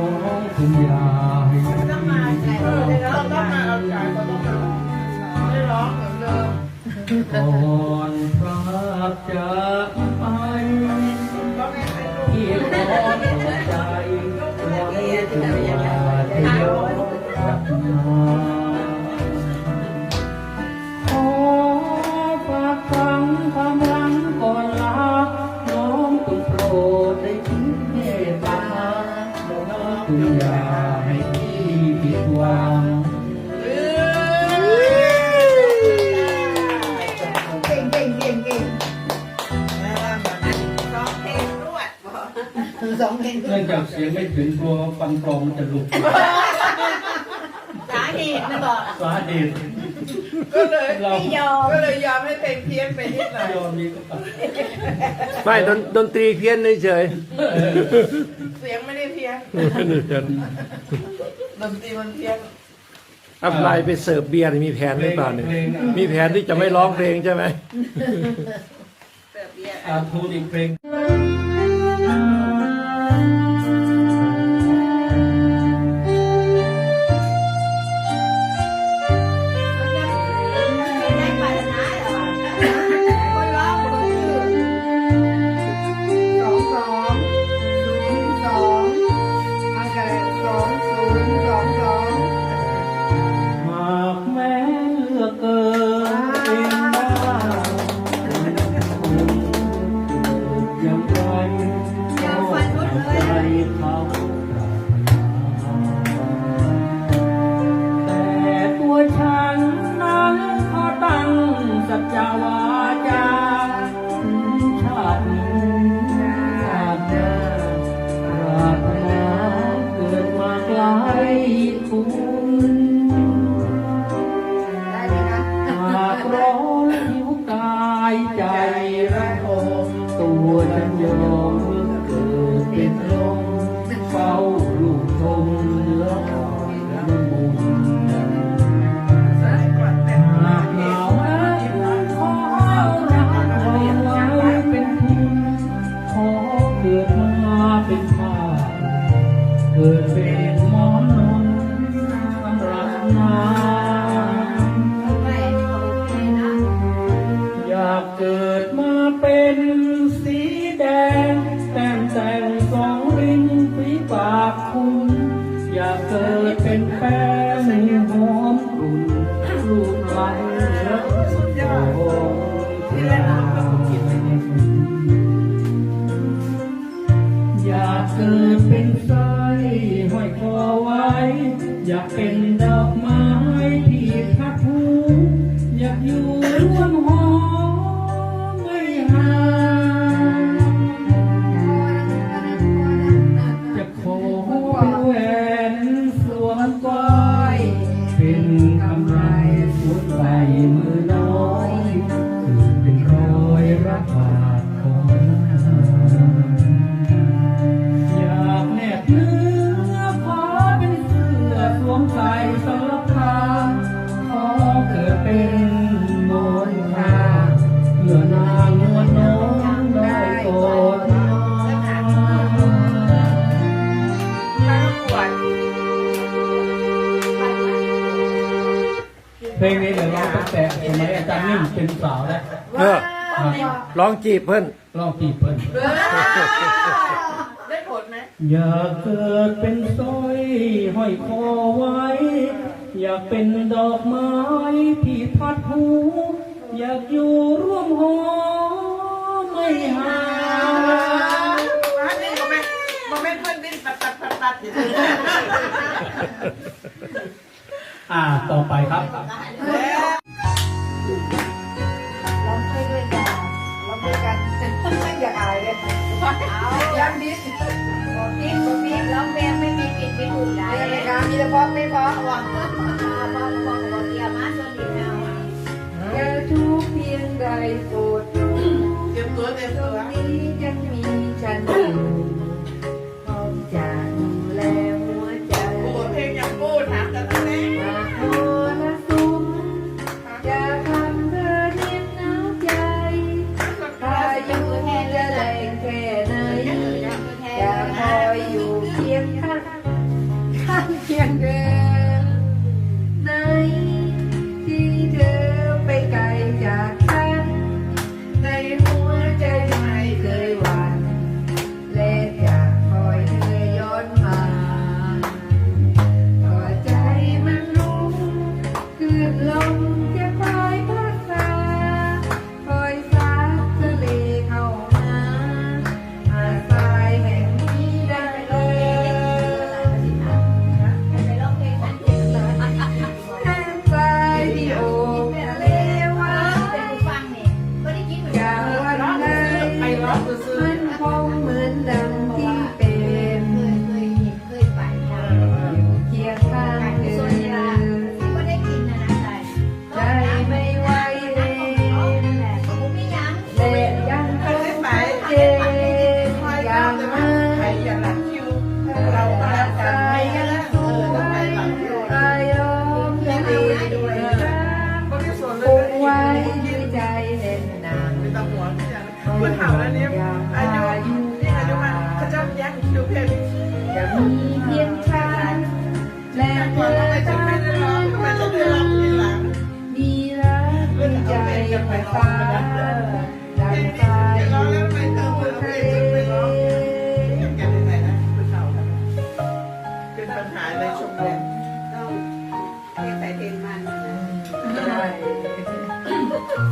ของคุณยายต้องมาไงเออเราต้องมาเอาใจเราต้องมาไม่ร้องเหมือนเดิมก่อนพระจากไปร้องให้ใครรู้ที่ของใจหวังว่าจะยอมกลับมา สองเพลงเนื่องจากเสียงไม่ถึงกลัวฟันปลอมมันจะหลุดสาเหตุนะบอกสาเหตุก็เลยเรายอมก็เลยยอมให้เพลงเพี้ยนไปนิดหน่อยยอมนี้ก็ตัดไม่ดนดนตรีเพี้ยนเฉยเสียงไม่ได้เพี้ยนๆไม่ได้เพี้ยนดนตรีมันเพี้ยนอัพไลน์ไปเสิร์ฟเบียร์นี่มีแผนหรือเปล่าเนี่ยมีแผนที่จะไม่ร้องเพลงใช่ไหมเสิร์ฟเบียร์อาทูนอีกเพลง จจาวาจาชาตินี้ชาติหน้าปรารถนาเกิดมาไกลคุณได้ไหมคะหากร้อนหิวกายใจระทมตัวฉันยอมากคุณอยากเกิดเป็นแป้งหอมกลุ่นรูปไหลและสุดยอดที่แรกเราต้องคิดไว้ในฝันอยากเกิดเป็นไส้ห้อยคอไว้ อยากเป็นดอกไม้ ร้องจีบเพื่อนร้องปีเพิ่นได้ผลไหมอยากเกิดเป็นสร้อยห้อยคอไว้ อยากเป็นดอกไม้ที่พัดหู อยากอยู่ร่วมหอไม่ห่างว่านี่โมเมนต์โมเมนต์เพื่อนดิ้นปัดปัดปัดปัดอยู่ อ่าต่อไปครับ ได้ไหมเลยคะมีแต่เพราะไม่เพราะว่ะบอกบอกบอกเดียวมาส่วนดีแล้วแค่ทุกเพียงใดโปร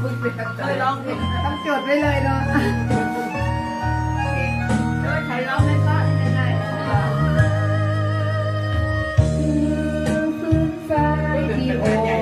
ไป็เองเพลต้องจดไว้เลยเนาะโดยใช้ร้องไม่ก็ไม่ได้ที่โอ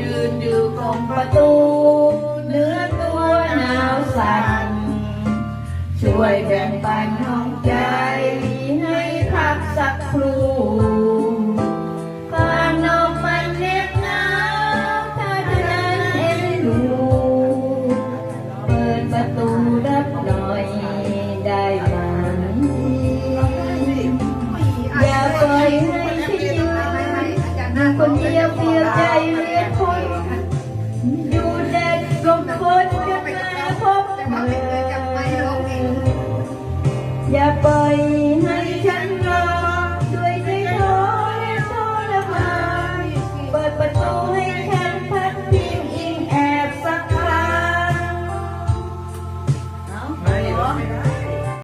ยืนอยู่ตรงประตู เนื้อตัวหนาวสั่น ช่วยแบ่งปันห้องใจให้พักสักครู่ อย่าไป